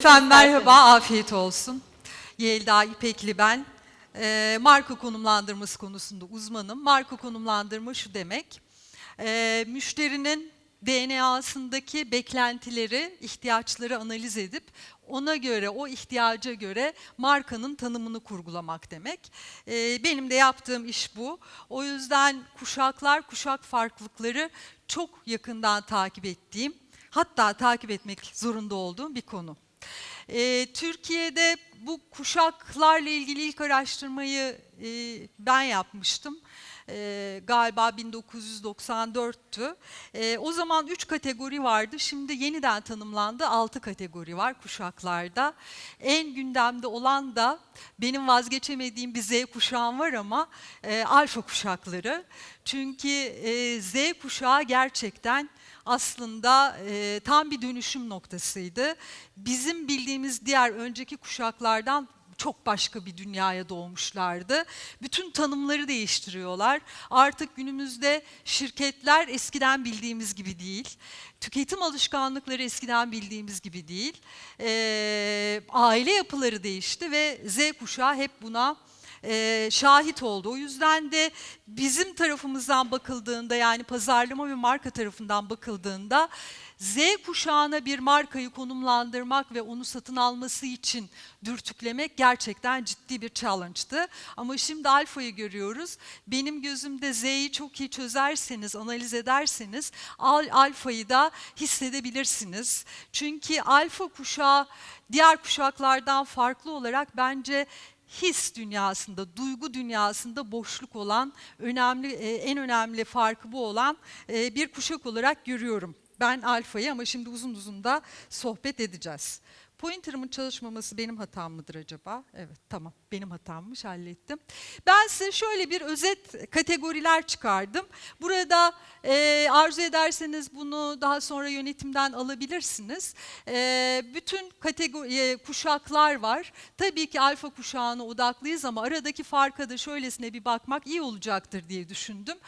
Efendim merhaba, afiyet olsun. Yelda İpekli ben. Ee, marka konumlandırması konusunda uzmanım. Marka konumlandırma şu demek. Ee, müşterinin DNA'sındaki beklentileri, ihtiyaçları analiz edip ona göre, o ihtiyaca göre markanın tanımını kurgulamak demek. Ee, benim de yaptığım iş bu. O yüzden kuşaklar, kuşak farklılıkları çok yakından takip ettiğim, hatta takip etmek zorunda olduğum bir konu. Ee, Türkiye'de bu kuşaklarla ilgili ilk araştırmayı e, ben yapmıştım. Ee, galiba 1994'tü. Ee, o zaman 3 kategori vardı. Şimdi yeniden tanımlandı. 6 kategori var kuşaklarda. En gündemde olan da benim vazgeçemediğim bir Z kuşağım var ama e, alfa kuşakları. Çünkü e, Z kuşağı gerçekten aslında e, tam bir dönüşüm noktasıydı. Bizim bildiğimiz diğer önceki kuşaklardan çok başka bir dünyaya doğmuşlardı. Bütün tanımları değiştiriyorlar. Artık günümüzde şirketler eskiden bildiğimiz gibi değil. Tüketim alışkanlıkları eskiden bildiğimiz gibi değil. Ee, aile yapıları değişti ve Z kuşağı hep buna e, şahit oldu. O yüzden de bizim tarafımızdan bakıldığında yani pazarlama ve marka tarafından bakıldığında Z kuşağına bir markayı konumlandırmak ve onu satın alması için dürtüklemek gerçekten ciddi bir challenge'tı. Ama şimdi alfayı görüyoruz. Benim gözümde Z'yi çok iyi çözerseniz, analiz ederseniz al, alfayı da hissedebilirsiniz. Çünkü alfa kuşağı diğer kuşaklardan farklı olarak bence his dünyasında, duygu dünyasında boşluk olan, önemli e, en önemli farkı bu olan e, bir kuşak olarak görüyorum. Ben alfayı ama şimdi uzun uzun da sohbet edeceğiz. Pointer'ımın çalışmaması benim hatam mıdır acaba? Evet tamam benim hatammış hallettim. Ben size şöyle bir özet kategoriler çıkardım. Burada e, arzu ederseniz bunu daha sonra yönetimden alabilirsiniz. E, bütün kategori e, kuşaklar var. Tabii ki alfa kuşağına odaklıyız ama aradaki farka da şöylesine bir bakmak iyi olacaktır diye düşündüm.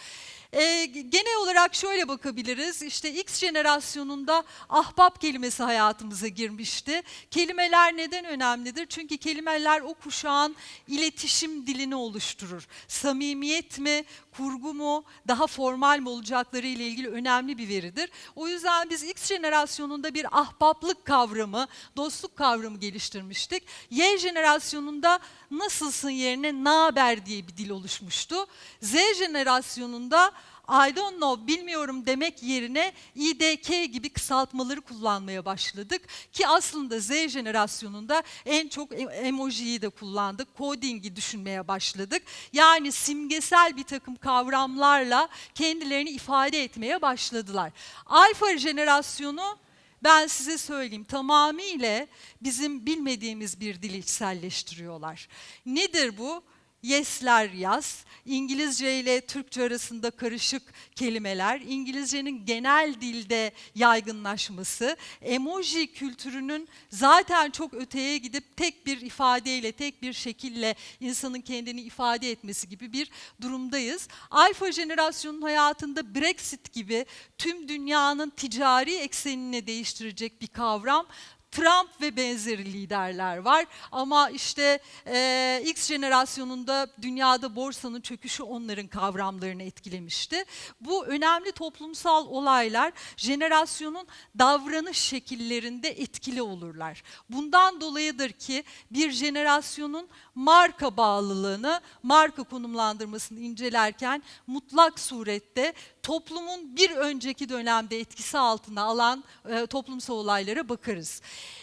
E, genel olarak şöyle bakabiliriz. İşte X jenerasyonunda ahbap kelimesi hayatımıza girmişti. Kelimeler neden önemlidir? Çünkü kelimeler o kuşağın iletişim dilini oluşturur. Samimiyet mi, kurgu mu, daha formal mi olacakları ile ilgili önemli bir veridir. O yüzden biz X jenerasyonunda bir ahbaplık kavramı, dostluk kavramı geliştirmiştik. Y jenerasyonunda nasılsın yerine naber diye bir dil oluşmuştu. Z jenerasyonunda I don't know, bilmiyorum demek yerine IDK gibi kısaltmaları kullanmaya başladık. Ki aslında Z jenerasyonunda en çok emojiyi de kullandık, coding'i düşünmeye başladık. Yani simgesel bir takım kavramlarla kendilerini ifade etmeye başladılar. Alfa jenerasyonu ben size söyleyeyim tamamıyla bizim bilmediğimiz bir dili içselleştiriyorlar. Nedir bu? Yes'ler yaz, İngilizce ile Türkçe arasında karışık kelimeler, İngilizcenin genel dilde yaygınlaşması, emoji kültürünün zaten çok öteye gidip tek bir ifadeyle, tek bir şekille insanın kendini ifade etmesi gibi bir durumdayız. Alfa jenerasyonun hayatında Brexit gibi tüm dünyanın ticari eksenini değiştirecek bir kavram Trump ve benzeri liderler var ama işte e, X jenerasyonunda dünyada borsanın çöküşü onların kavramlarını etkilemişti. Bu önemli toplumsal olaylar jenerasyonun davranış şekillerinde etkili olurlar. Bundan dolayıdır ki bir jenerasyonun marka bağlılığını, marka konumlandırmasını incelerken mutlak surette toplumun bir önceki dönemde etkisi altına alan e, toplumsal olaylara bakarız.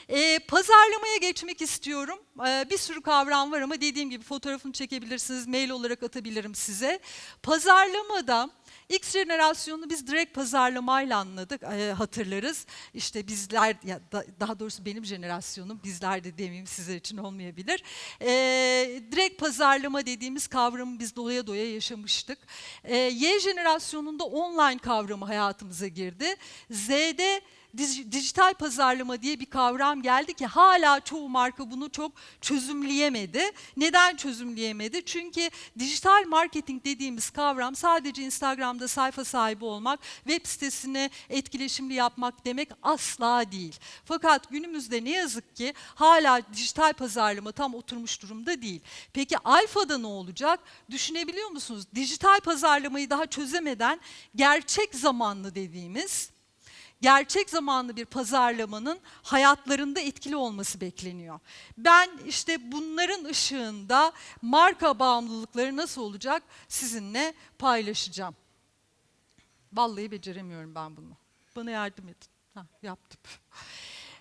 E, pazarlamaya geçmek istiyorum. E, bir sürü kavram var ama dediğim gibi fotoğrafını çekebilirsiniz, mail olarak atabilirim size. Pazarlamada X jenerasyonunu biz direkt pazarlamayla anladık, e, hatırlarız. İşte bizler, ya da, daha doğrusu benim jenerasyonum, bizler de demeyeyim sizler için olmayabilir. E, direkt pazarlama dediğimiz kavramı biz doya doya yaşamıştık. E, y jenerasyonunda online kavramı hayatımıza girdi. Z'de dijital pazarlama diye bir kavram geldi ki hala çoğu marka bunu çok çözümleyemedi. Neden çözümleyemedi? Çünkü dijital marketing dediğimiz kavram sadece Instagram'da sayfa sahibi olmak, web sitesini etkileşimli yapmak demek asla değil. Fakat günümüzde ne yazık ki hala dijital pazarlama tam oturmuş durumda değil. Peki alfada ne olacak? Düşünebiliyor musunuz? Dijital pazarlamayı daha çözemeden gerçek zamanlı dediğimiz gerçek zamanlı bir pazarlamanın hayatlarında etkili olması bekleniyor. Ben işte bunların ışığında marka bağımlılıkları nasıl olacak sizinle paylaşacağım. Vallahi beceremiyorum ben bunu. Bana yardım edin. Ha, yaptım.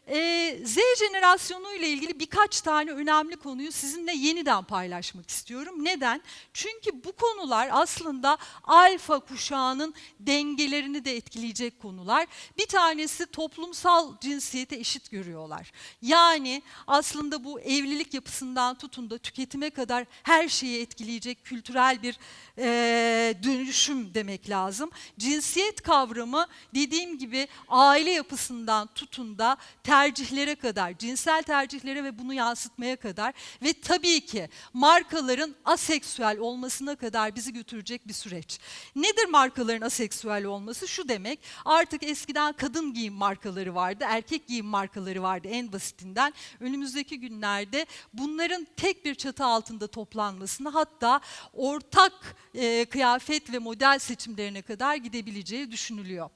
Ee, Z jenerasyonu ile ilgili birkaç tane önemli konuyu sizinle yeniden paylaşmak istiyorum. Neden? Çünkü bu konular aslında alfa kuşağının dengelerini de etkileyecek konular. Bir tanesi toplumsal cinsiyete eşit görüyorlar. Yani aslında bu evlilik yapısından tutun da tüketime kadar her şeyi etkileyecek kültürel bir eee, dönüşüm demek lazım. Cinsiyet kavramı dediğim gibi aile yapısından tutun da tercihlere kadar, cinsel tercihlere ve bunu yansıtmaya kadar ve tabii ki markaların aseksüel olmasına kadar bizi götürecek bir süreç. Nedir markaların aseksüel olması? Şu demek artık eskiden kadın giyim markaları vardı, erkek giyim markaları vardı en basitinden. Önümüzdeki günlerde bunların tek bir çatı altında toplanmasını hatta ortak e, kıyafet ve model seçimlerine kadar gidebileceği düşünülüyor.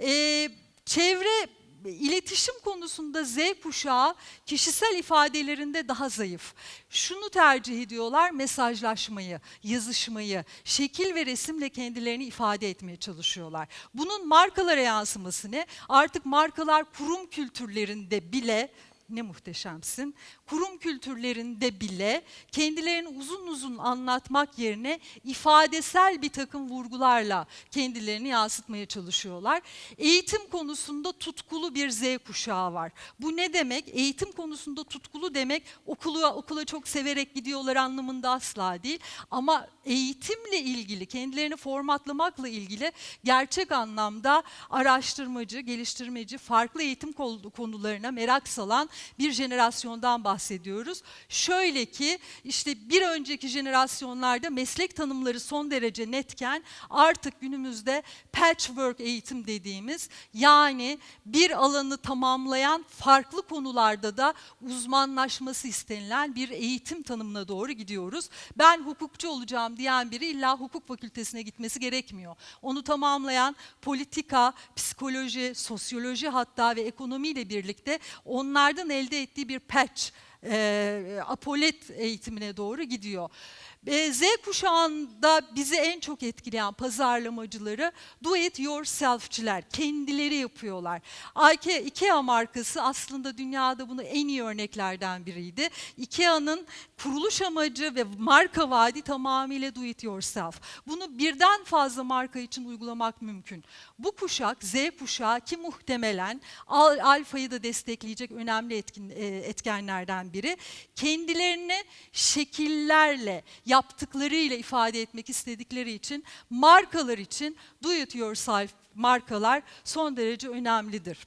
E, çevre iletişim konusunda Z kuşağı kişisel ifadelerinde daha zayıf. Şunu tercih ediyorlar, mesajlaşmayı, yazışmayı, şekil ve resimle kendilerini ifade etmeye çalışıyorlar. Bunun markalara yansıması ne? Artık markalar kurum kültürlerinde bile ne muhteşemsin. Kurum kültürlerinde bile kendilerini uzun uzun anlatmak yerine ifadesel bir takım vurgularla kendilerini yansıtmaya çalışıyorlar. Eğitim konusunda tutkulu bir Z kuşağı var. Bu ne demek? Eğitim konusunda tutkulu demek okula, okula çok severek gidiyorlar anlamında asla değil. Ama eğitimle ilgili, kendilerini formatlamakla ilgili gerçek anlamda araştırmacı, geliştirmeci, farklı eğitim konularına merak salan bir jenerasyondan bahsediyoruz. Şöyle ki işte bir önceki jenerasyonlarda meslek tanımları son derece netken artık günümüzde patchwork eğitim dediğimiz yani bir alanı tamamlayan farklı konularda da uzmanlaşması istenilen bir eğitim tanımına doğru gidiyoruz. Ben hukukçu olacağım diyen biri illa hukuk fakültesine gitmesi gerekmiyor. Onu tamamlayan politika, psikoloji, sosyoloji hatta ve ekonomiyle birlikte onlardan elde ettiği bir patch e, apolet eğitimine doğru gidiyor. E, Z kuşağında bizi en çok etkileyen pazarlamacıları do it yourself'çiler. Kendileri yapıyorlar. IKEA, markası aslında dünyada bunu en iyi örneklerden biriydi. IKEA'nın kuruluş amacı ve marka vaadi tamamıyla do it yourself. Bunu birden fazla marka için uygulamak mümkün. Bu kuşak Z kuşağı ki muhtemelen al, alfayı da destekleyecek önemli etkin, e, etkenlerden biri. Kendilerini şekillerle, yaptıklarıyla ifade etmek istedikleri için markalar için do it yourself markalar son derece önemlidir.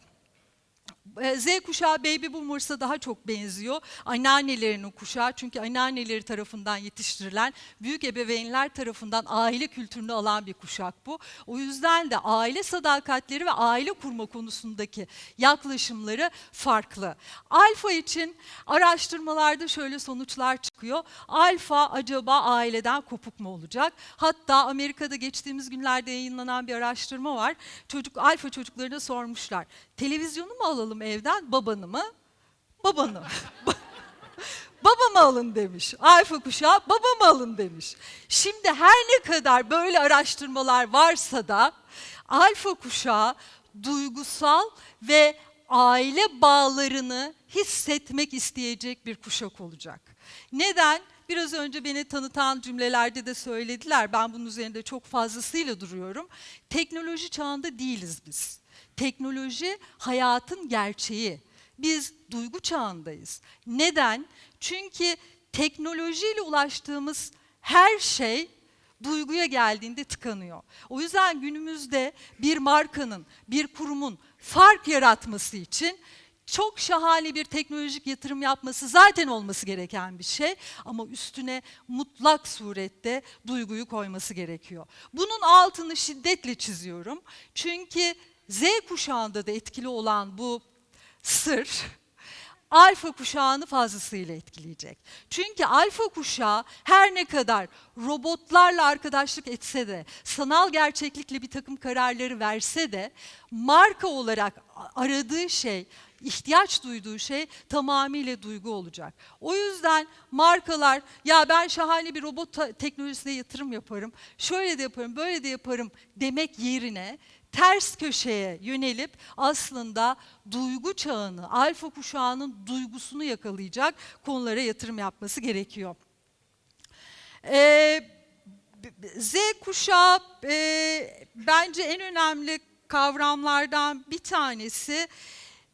E, Z kuşağı Baby Boomers'a daha çok benziyor. Anneannelerinin kuşağı çünkü anneanneleri tarafından yetiştirilen, büyük ebeveynler tarafından aile kültürünü alan bir kuşak bu. O yüzden de aile sadakatleri ve aile kurma konusundaki yaklaşımları farklı. Alfa için araştırmalarda şöyle sonuçlar çıkıyor. Alfa acaba aileden kopuk mu olacak? Hatta Amerika'da geçtiğimiz günlerde yayınlanan bir araştırma var. Çocuk alfa çocuklarına sormuşlar. Televizyonu mu alalım evden, babanı mı? Babanı. Babamı alın demiş. Alfa kuşağı babamı alın demiş. Şimdi her ne kadar böyle araştırmalar varsa da alfa kuşağı duygusal ve aile bağlarını hissetmek isteyecek bir kuşak olacak. Neden? Biraz önce beni tanıtan cümlelerde de söylediler. Ben bunun üzerinde çok fazlasıyla duruyorum. Teknoloji çağında değiliz biz. Teknoloji hayatın gerçeği. Biz duygu çağındayız. Neden? Çünkü teknolojiyle ulaştığımız her şey duyguya geldiğinde tıkanıyor. O yüzden günümüzde bir markanın, bir kurumun fark yaratması için çok şahane bir teknolojik yatırım yapması zaten olması gereken bir şey ama üstüne mutlak surette duyguyu koyması gerekiyor. Bunun altını şiddetle çiziyorum. Çünkü Z kuşağında da etkili olan bu sır alfa kuşağını fazlasıyla etkileyecek. Çünkü alfa kuşağı her ne kadar robotlarla arkadaşlık etse de, sanal gerçeklikle bir takım kararları verse de marka olarak aradığı şey, ihtiyaç duyduğu şey tamamıyla duygu olacak. O yüzden markalar ya ben şahane bir robot teknolojisine yatırım yaparım, şöyle de yaparım, böyle de yaparım demek yerine ters köşeye yönelip aslında duygu çağını, alfa kuşağının duygusunu yakalayacak konulara yatırım yapması gerekiyor. Ee, Z kuşağı e, bence en önemli kavramlardan bir tanesi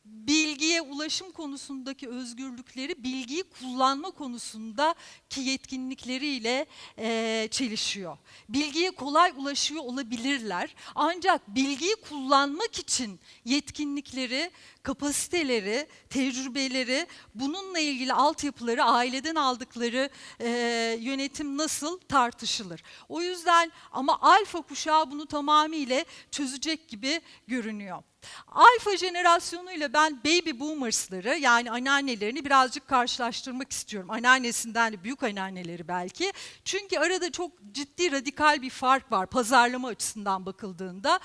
bilgiye ulaşım konusundaki özgürlükleri bilgiyi kullanma konusundaki yetkinlikleriyle eee, çelişiyor. Bilgiye kolay ulaşıyor olabilirler ancak bilgiyi kullanmak için yetkinlikleri, kapasiteleri, tecrübeleri, bununla ilgili altyapıları, aileden aldıkları eee, yönetim nasıl tartışılır. O yüzden ama alfa kuşağı bunu tamamıyla çözecek gibi görünüyor. Alfa jenerasyonuyla ben baby boomers'ları yani anneannelerini birazcık karşılaştırmak istiyorum. Anneannesinden de büyük anneanneleri belki. Çünkü arada çok ciddi radikal bir fark var pazarlama açısından bakıldığında.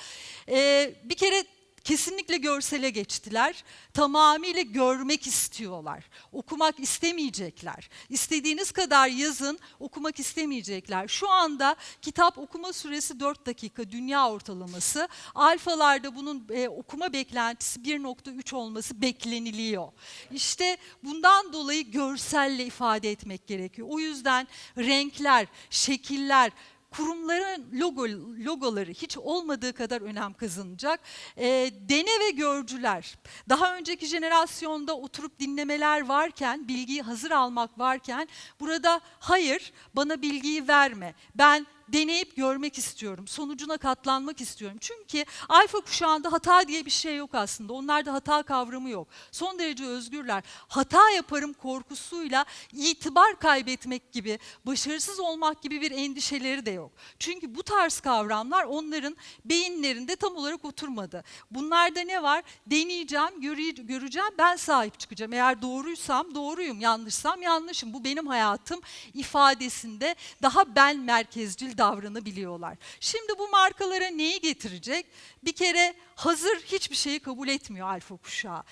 Ee, bir kere kesinlikle görsele geçtiler. Tamamıyla görmek istiyorlar. Okumak istemeyecekler. İstediğiniz kadar yazın, okumak istemeyecekler. Şu anda kitap okuma süresi 4 dakika dünya ortalaması. Alfalarda bunun e, okuma beklentisi 1.3 olması bekleniliyor. İşte bundan dolayı görselle ifade etmek gerekiyor. O yüzden renkler, şekiller, kurumların logo, logoları hiç olmadığı kadar önem kazanacak. E, dene ve görcüler. Daha önceki jenerasyonda oturup dinlemeler varken, bilgiyi hazır almak varken burada hayır bana bilgiyi verme. Ben deneyip görmek istiyorum. Sonucuna katlanmak istiyorum. Çünkü alfa kuşağında hata diye bir şey yok aslında. Onlarda hata kavramı yok. Son derece özgürler. Hata yaparım korkusuyla itibar kaybetmek gibi, başarısız olmak gibi bir endişeleri de yok. Çünkü bu tarz kavramlar onların beyinlerinde tam olarak oturmadı. Bunlarda ne var? Deneyeceğim, göre- göreceğim, ben sahip çıkacağım. Eğer doğruysam doğruyum, yanlışsam yanlışım. Bu benim hayatım ifadesinde daha ben merkezcil davranabiliyorlar. Şimdi bu markalara neyi getirecek? Bir kere hazır hiçbir şeyi kabul etmiyor alfa kuşağı.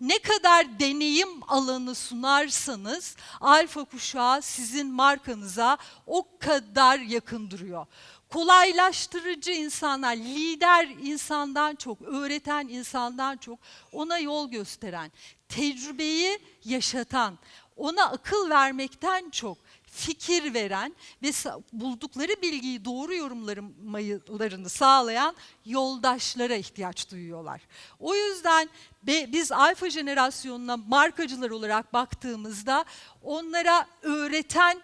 Ne kadar deneyim alanı sunarsanız alfa kuşağı sizin markanıza o kadar yakın duruyor. Kolaylaştırıcı insanlar, lider insandan çok, öğreten insandan çok, ona yol gösteren, tecrübeyi yaşatan, ona akıl vermekten çok fikir veren ve buldukları bilgiyi doğru yorumlamalarını sağlayan yoldaşlara ihtiyaç duyuyorlar. O yüzden biz alfa jenerasyonuna markacılar olarak baktığımızda onlara öğreten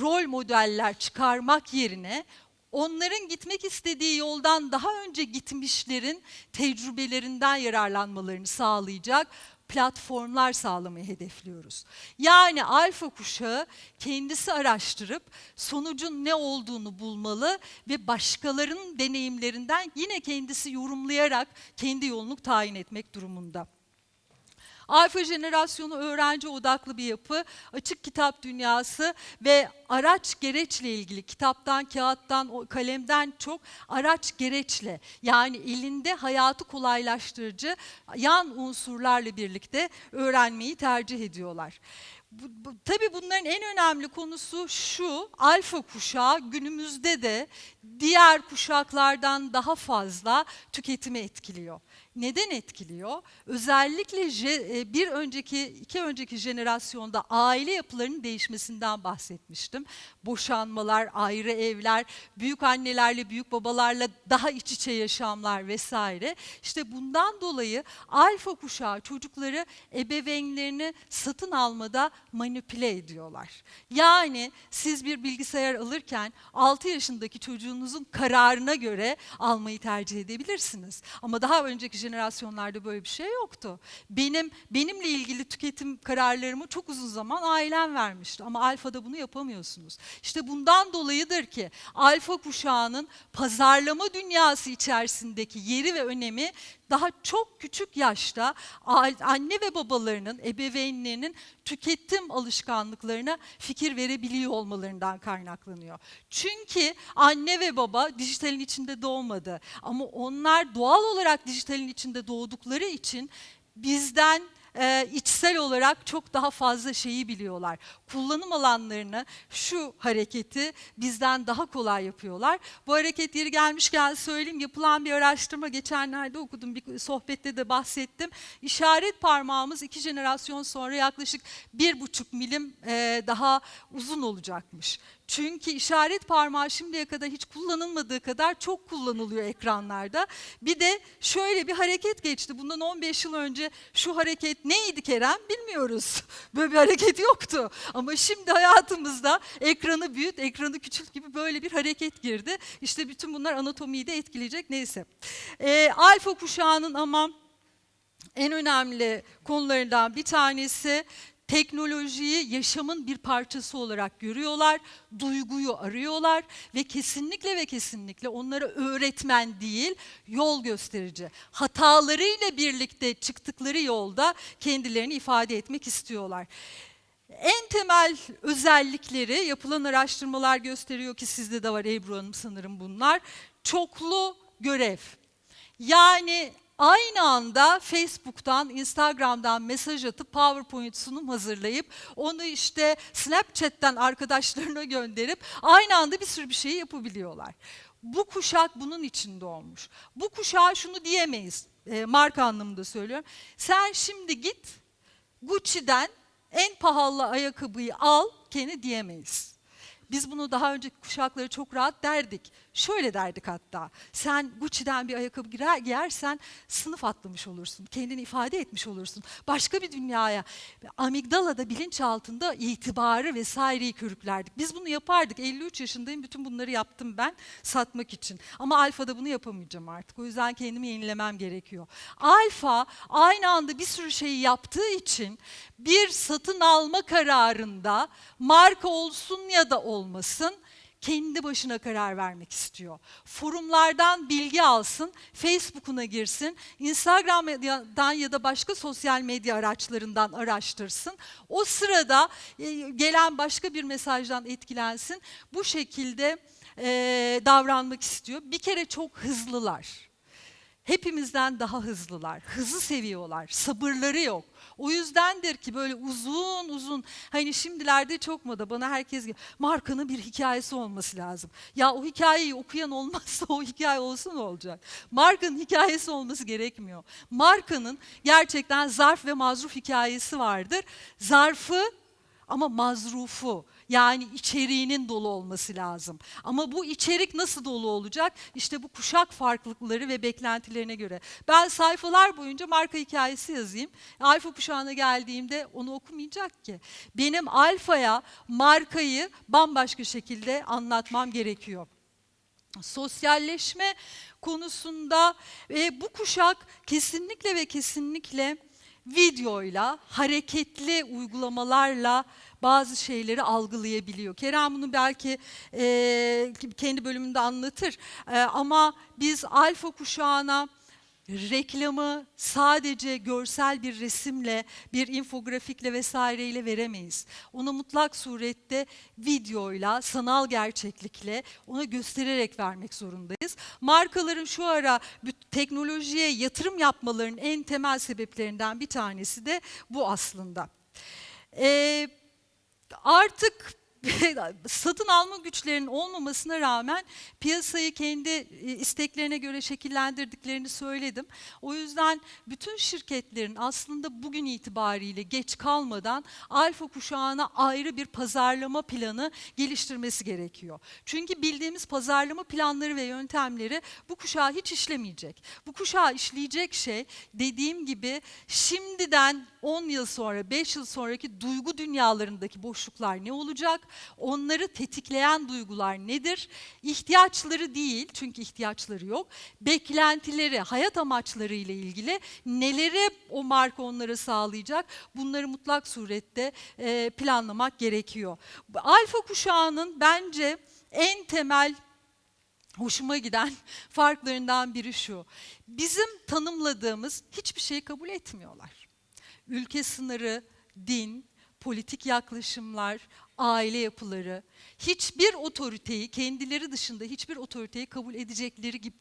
rol modeller çıkarmak yerine onların gitmek istediği yoldan daha önce gitmişlerin tecrübelerinden yararlanmalarını sağlayacak platformlar sağlamayı hedefliyoruz. Yani alfa kuşağı kendisi araştırıp sonucun ne olduğunu bulmalı ve başkalarının deneyimlerinden yine kendisi yorumlayarak kendi yolunu tayin etmek durumunda. Alfa jenerasyonu öğrenci odaklı bir yapı, açık kitap dünyası ve araç gereçle ilgili kitaptan, kağıttan, kalemden çok araç gereçle yani elinde hayatı kolaylaştırıcı yan unsurlarla birlikte öğrenmeyi tercih ediyorlar. Bu, bu, tabii bunların en önemli konusu şu, alfa kuşağı günümüzde de diğer kuşaklardan daha fazla tüketimi etkiliyor. Neden etkiliyor? Özellikle e, bir önceki, iki önceki jenerasyonda aile yapılarının değişmesinden bahsetmiştim. Boşanmalar, ayrı evler, büyük annelerle, büyük babalarla daha iç içe yaşamlar vesaire. İşte bundan dolayı alfa kuşağı çocukları ebeveynlerini satın almada manipüle ediyorlar. Yani siz bir bilgisayar alırken 6 yaşındaki çocuğunuzun kararına göre almayı tercih edebilirsiniz. Ama daha önceki jenerasyonlarda böyle bir şey yoktu. Benim benimle ilgili tüketim kararlarımı çok uzun zaman ailem vermişti ama alfada bunu yapamıyorsunuz. İşte bundan dolayıdır ki alfa kuşağının pazarlama dünyası içerisindeki yeri ve önemi daha çok küçük yaşta anne ve babalarının, ebeveynlerinin tüketim alışkanlıklarına fikir verebiliyor olmalarından kaynaklanıyor. Çünkü anne ve baba dijitalin içinde doğmadı ama onlar doğal olarak dijitalin içinde doğdukları için bizden e, içsel olarak çok daha fazla şeyi biliyorlar. Kullanım alanlarını, şu hareketi bizden daha kolay yapıyorlar. Bu hareket yeri gelmişken söyleyeyim yapılan bir araştırma geçenlerde okudum bir sohbette de bahsettim. İşaret parmağımız iki jenerasyon sonra yaklaşık bir buçuk milim e, daha uzun olacakmış. Çünkü işaret parmağı şimdiye kadar hiç kullanılmadığı kadar çok kullanılıyor ekranlarda. Bir de şöyle bir hareket geçti. Bundan 15 yıl önce şu hareket neydi Kerem bilmiyoruz. Böyle bir hareket yoktu. Ama şimdi hayatımızda ekranı büyüt, ekranı küçült gibi böyle bir hareket girdi. İşte bütün bunlar anatomiyi de etkileyecek neyse. Ee, alfa kuşağının ama en önemli konularından bir tanesi teknolojiyi yaşamın bir parçası olarak görüyorlar, duyguyu arıyorlar ve kesinlikle ve kesinlikle onlara öğretmen değil, yol gösterici. Hatalarıyla birlikte çıktıkları yolda kendilerini ifade etmek istiyorlar. En temel özellikleri yapılan araştırmalar gösteriyor ki sizde de var Ebru Hanım sanırım bunlar. Çoklu görev. Yani aynı anda Facebook'tan, Instagram'dan mesaj atıp PowerPoint sunum hazırlayıp onu işte Snapchat'ten arkadaşlarına gönderip aynı anda bir sürü bir şey yapabiliyorlar. Bu kuşak bunun için doğmuş. Bu kuşağa şunu diyemeyiz, e, marka anlamında söylüyorum. Sen şimdi git Gucci'den en pahalı ayakkabıyı al kendi diyemeyiz. Biz bunu daha önceki kuşakları çok rahat derdik. Şöyle derdik hatta. Sen Gucci'den bir ayakkabı girer, giyersen sınıf atlamış olursun. Kendini ifade etmiş olursun. Başka bir dünyaya. Amigdalada bilinç altında itibarı vesaireyi körüklerdik. Biz bunu yapardık. 53 yaşındayım. Bütün bunları yaptım ben satmak için. Ama alfada bunu yapamayacağım artık. O yüzden kendimi yenilemem gerekiyor. Alfa aynı anda bir sürü şeyi yaptığı için bir satın alma kararında marka olsun ya da olmasın kendi başına karar vermek istiyor. Forumlardan bilgi alsın, Facebook'una girsin, Instagram'dan ya da başka sosyal medya araçlarından araştırsın. O sırada e, gelen başka bir mesajdan etkilensin. Bu şekilde e, davranmak istiyor. Bir kere çok hızlılar. Hepimizden daha hızlılar. Hızı seviyorlar. Sabırları yok. O yüzdendir ki böyle uzun uzun hani şimdilerde çok moda bana herkes gibi markanın bir hikayesi olması lazım. Ya o hikayeyi okuyan olmazsa o hikaye olsun olacak? Markanın hikayesi olması gerekmiyor. Markanın gerçekten zarf ve mazruf hikayesi vardır. Zarfı ama mazrufu yani içeriğinin dolu olması lazım. Ama bu içerik nasıl dolu olacak? İşte bu kuşak farklılıkları ve beklentilerine göre. Ben sayfalar boyunca marka hikayesi yazayım. Alfa kuşağına geldiğimde onu okumayacak ki. Benim alfaya markayı bambaşka şekilde anlatmam gerekiyor. Sosyalleşme konusunda e, bu kuşak kesinlikle ve kesinlikle videoyla, hareketli uygulamalarla bazı şeyleri algılayabiliyor. Kerem bunu belki e, kendi bölümünde anlatır E, ama biz alfa kuşağına reklamı sadece görsel bir resimle, bir infografikle vesaireyle veremeyiz. Ona mutlak surette videoyla, sanal gerçeklikle ona göstererek vermek zorundayız. Markaların şu ara teknolojiye yatırım yapmalarının en temel sebeplerinden bir tanesi de bu aslında. Ee, artık satın alma güçlerinin olmamasına rağmen piyasayı kendi e, isteklerine göre şekillendirdiklerini söyledim. O yüzden bütün şirketlerin aslında bugün itibariyle geç kalmadan alfa kuşağına ayrı bir pazarlama planı geliştirmesi gerekiyor. Çünkü bildiğimiz pazarlama planları ve yöntemleri bu kuşağı hiç işlemeyecek. Bu kuşağı işleyecek şey dediğim gibi şimdiden 10 yıl sonra, 5 yıl sonraki duygu dünyalarındaki boşluklar ne olacak? Onları tetikleyen duygular nedir? İhtiyaçları değil, çünkü ihtiyaçları yok. Beklentileri, hayat amaçları ile ilgili neleri o marka onlara sağlayacak? Bunları mutlak surette e, planlamak gerekiyor. Alfa kuşağının bence en temel hoşuma giden farklarından biri şu. Bizim tanımladığımız hiçbir şeyi kabul etmiyorlar. Ülke sınırı, din, politik yaklaşımlar, aile yapıları, hiçbir otoriteyi kendileri dışında hiçbir otoriteyi kabul edecekleri gibi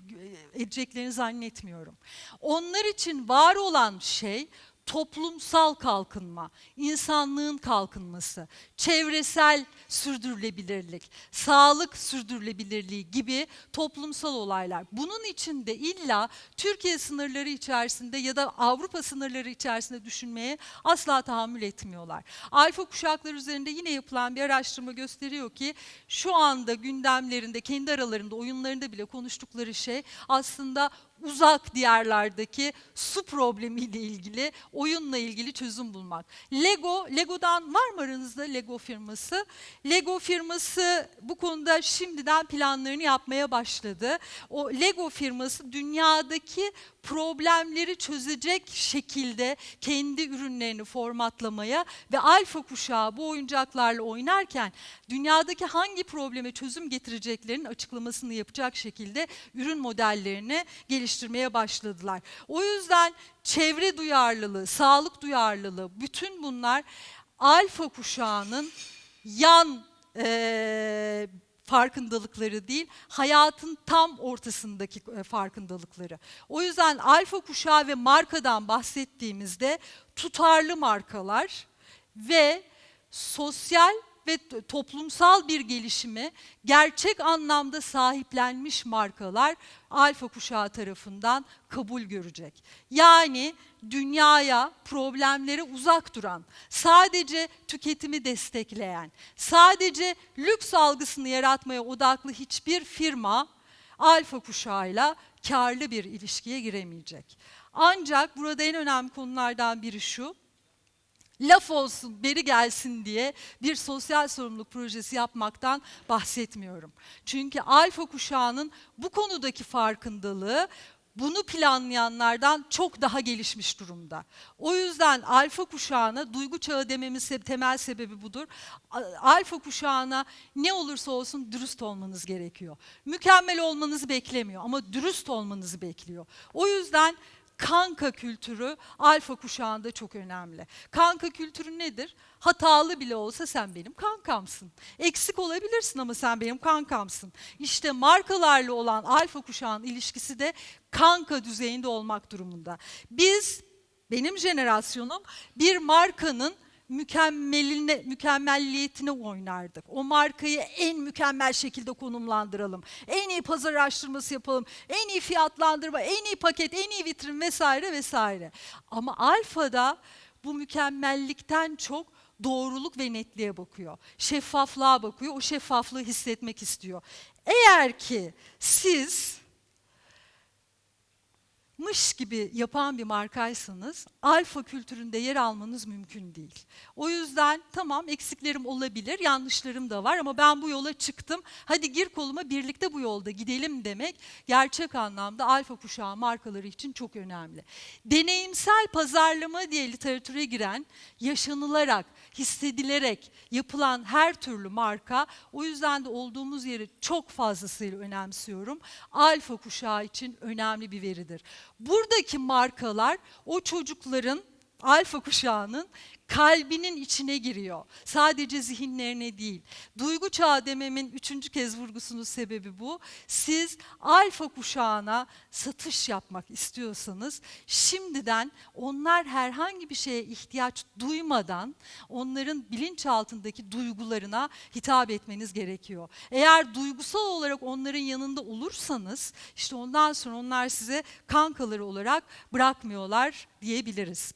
edeceklerini zannetmiyorum. Onlar için var olan şey toplumsal kalkınma, insanlığın kalkınması, çevresel sürdürülebilirlik, sağlık sürdürülebilirliği gibi toplumsal olaylar. Bunun için de illa Türkiye sınırları içerisinde ya da Avrupa sınırları içerisinde düşünmeye asla tahammül etmiyorlar. Alfa kuşaklar üzerinde yine yapılan bir araştırma gösteriyor ki şu anda gündemlerinde, kendi aralarında, oyunlarında bile konuştukları şey aslında uzak diyarlardaki su problemiyle ilgili, oyunla ilgili çözüm bulmak. Lego, Lego'dan var mı aranızda Lego firması? Lego firması bu konuda şimdiden planlarını yapmaya başladı. O Lego firması dünyadaki problemleri çözecek şekilde kendi ürünlerini formatlamaya ve alfa kuşağı bu oyuncaklarla oynarken dünyadaki hangi probleme çözüm getireceklerinin açıklamasını yapacak şekilde ürün modellerini geliştirmeye başladılar. O yüzden çevre duyarlılığı, sağlık duyarlılığı bütün bunlar alfa kuşağının yan e, farkındalıkları değil, hayatın tam ortasındaki farkındalıkları. O yüzden alfa kuşağı ve markadan bahsettiğimizde tutarlı markalar ve sosyal ve toplumsal bir gelişimi gerçek anlamda sahiplenmiş markalar alfa kuşağı tarafından kabul görecek. Yani dünyaya, problemlere uzak duran, sadece tüketimi destekleyen, sadece lüks algısını yaratmaya odaklı hiçbir firma alfa kuşağıyla karlı bir ilişkiye giremeyecek. Ancak burada en önemli konulardan biri şu, laf olsun, beri gelsin diye bir sosyal sorumluluk projesi yapmaktan bahsetmiyorum. Çünkü alfa kuşağının bu konudaki farkındalığı bunu planlayanlardan çok daha gelişmiş durumda. O yüzden alfa kuşağına duygu çağı dememin temel sebebi budur. Alfa kuşağına ne olursa olsun dürüst olmanız gerekiyor. Mükemmel olmanızı beklemiyor ama dürüst olmanızı bekliyor. O yüzden kanka kültürü alfa kuşağında çok önemli. Kanka kültürü nedir? Hatalı bile olsa sen benim kankamsın. Eksik olabilirsin ama sen benim kankamsın. İşte markalarla olan alfa kuşağın ilişkisi de kanka düzeyinde olmak durumunda. Biz, benim jenerasyonum bir markanın mükemmeline, mükemmelliyetine oynardık. O markayı en mükemmel şekilde konumlandıralım. En iyi pazar araştırması yapalım. En iyi fiyatlandırma, en iyi paket, en iyi vitrin vesaire vesaire. Ama Alfa'da bu mükemmellikten çok doğruluk ve netliğe bakıyor. Şeffaflığa bakıyor. O şeffaflığı hissetmek istiyor. Eğer ki siz mış gibi yapan bir markaysanız alfa kültüründe yer almanız mümkün değil. O yüzden tamam eksiklerim olabilir, yanlışlarım da var ama ben bu yola çıktım. Hadi gir koluma birlikte bu yolda gidelim demek gerçek anlamda alfa kuşağı markaları için çok önemli. Deneyimsel pazarlama diye literatüre giren, yaşanılarak, hissedilerek yapılan her türlü marka o yüzden de olduğumuz yeri çok fazlasıyla önemsiyorum. Alfa kuşağı için önemli bir veridir. Buradaki markalar o çocukların alfa kuşağının kalbinin içine giriyor. Sadece zihinlerine değil. Duygu çağı dememin üçüncü kez vurgusunun sebebi bu. Siz alfa kuşağına satış yapmak istiyorsanız şimdiden onlar herhangi bir şeye ihtiyaç duymadan onların bilinçaltındaki duygularına hitap etmeniz gerekiyor. Eğer duygusal olarak onların yanında olursanız işte ondan sonra onlar size kankaları olarak bırakmıyorlar diyebiliriz.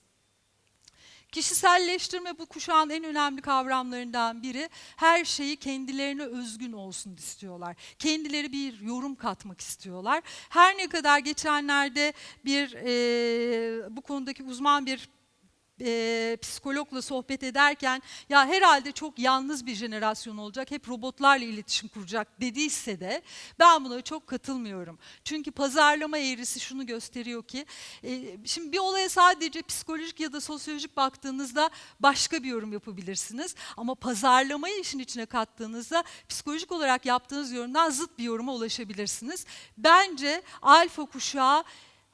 Kişiselleştirme bu kuşağın en önemli kavramlarından biri. Her şeyi kendilerine özgün olsun istiyorlar. Kendileri bir yorum katmak istiyorlar. Her ne kadar geçenlerde bir e, bu konudaki uzman bir e, psikologla sohbet ederken ya herhalde çok yalnız bir jenerasyon olacak, hep robotlarla iletişim kuracak dediyse de ben buna çok katılmıyorum. Çünkü pazarlama eğrisi şunu gösteriyor ki e, şimdi bir olaya sadece psikolojik ya da sosyolojik baktığınızda başka bir yorum yapabilirsiniz. Ama pazarlamayı işin içine kattığınızda psikolojik olarak yaptığınız yorumdan zıt bir yoruma ulaşabilirsiniz. Bence alfa kuşağı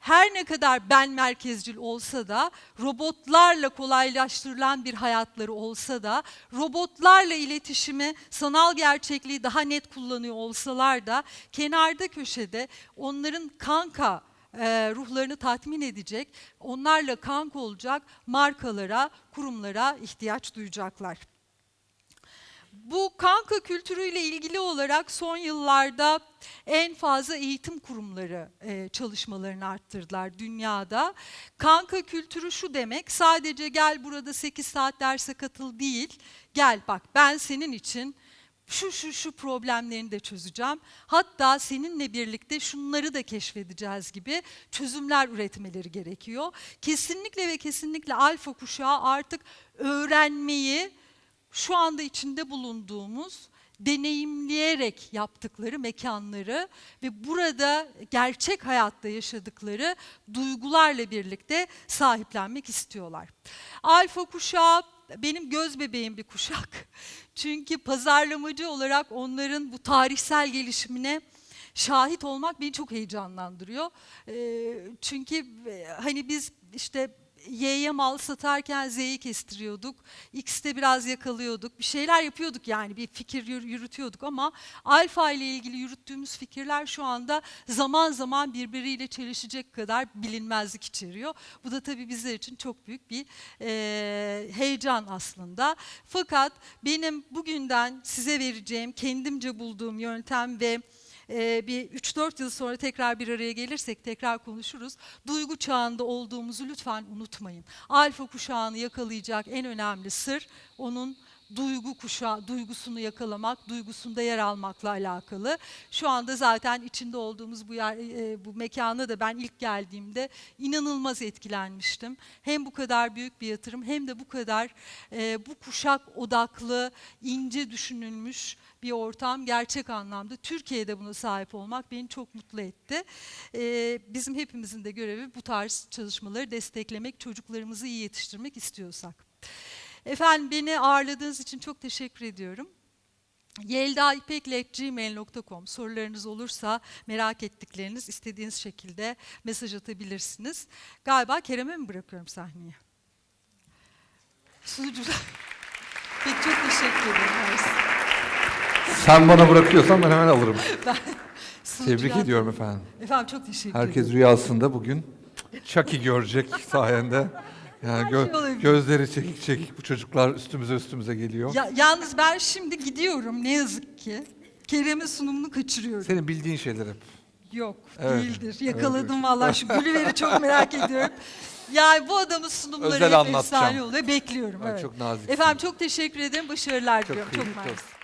her ne kadar ben merkezcil olsa da, robotlarla kolaylaştırılan bir hayatları olsa da, robotlarla iletişimi, sanal gerçekliği daha net kullanıyor olsalar da, kenarda köşede onların kanka e, ruhlarını tatmin edecek, onlarla kanka olacak markalara, kurumlara ihtiyaç duyacaklar. Bu kanka kültürüyle ilgili olarak son yıllarda en fazla eğitim kurumları e, çalışmalarını arttırdılar dünyada. Kanka kültürü şu demek, sadece gel burada 8 saat derse katıl değil, gel bak ben senin için şu şu şu problemlerini de çözeceğim. Hatta seninle birlikte şunları da keşfedeceğiz gibi çözümler üretmeleri gerekiyor. Kesinlikle ve kesinlikle alfa kuşağı artık öğrenmeyi şu anda içinde bulunduğumuz deneyimleyerek yaptıkları mekanları ve burada gerçek hayatta yaşadıkları duygularla birlikte sahiplenmek istiyorlar. Alfa kuşağı benim göz bebeğim bir kuşak. Çünkü pazarlamacı olarak onların bu tarihsel gelişimine şahit olmak beni çok heyecanlandırıyor. Çünkü hani biz işte Y'ye mal satarken Z'yi kestiriyorduk. X'te biraz yakalıyorduk. Bir şeyler yapıyorduk yani bir fikir yür- yürütüyorduk ama alfa ile ilgili yürüttüğümüz fikirler şu anda zaman zaman birbiriyle çelişecek kadar bilinmezlik içeriyor. Bu da tabii bizler için çok büyük bir e, heyecan aslında. Fakat benim bugünden size vereceğim kendimce bulduğum yöntem ve ee, bir 3-4 yıl sonra tekrar bir araya gelirsek tekrar konuşuruz. Duygu çağında olduğumuzu lütfen unutmayın. Alfa kuşağını yakalayacak en önemli sır onun duygu kuşağı, duygusunu yakalamak, duygusunda yer almakla alakalı. Şu anda zaten içinde olduğumuz bu yer, e, bu mekana da ben ilk geldiğimde inanılmaz etkilenmiştim. Hem bu kadar büyük bir yatırım hem de bu kadar e, bu kuşak odaklı, ince düşünülmüş bir ortam gerçek anlamda Türkiye'de buna sahip olmak beni çok mutlu etti. Ee, bizim hepimizin de görevi bu tarz çalışmaları desteklemek, çocuklarımızı iyi yetiştirmek istiyorsak. Efendim beni ağırladığınız için çok teşekkür ediyorum. yeldaipekle.gmail.com sorularınız olursa merak ettikleriniz istediğiniz şekilde mesaj atabilirsiniz. Galiba Kerem'e mi bırakıyorum sahneyi? Sunucular. Peki çok teşekkür ederim. Sen bana bırakıyorsan ben hemen alırım. Tebrik Sunucular- ediyorum efendim. Efendim çok teşekkür Herkes ederim. rüyasında bugün Chucky görecek sayende. Yani gö- şey olabilir. gözleri çekik çekik bu çocuklar üstümüze üstümüze geliyor. Ya, yalnız ben şimdi gidiyorum ne yazık ki. Kerem'in sunumunu kaçırıyorum. Senin bildiğin şeyler hep. Yok Evet, değildir. Yakaladım vallahi şu Gülüver'i çok merak ediyorum. Yani bu adamın sunumları Özel hep anlatacağım. efsane oluyor. Bekliyorum. Ay, evet. çok naziksin. Efendim çok teşekkür ederim. Başarılar diliyorum. iyi, Çok çok-.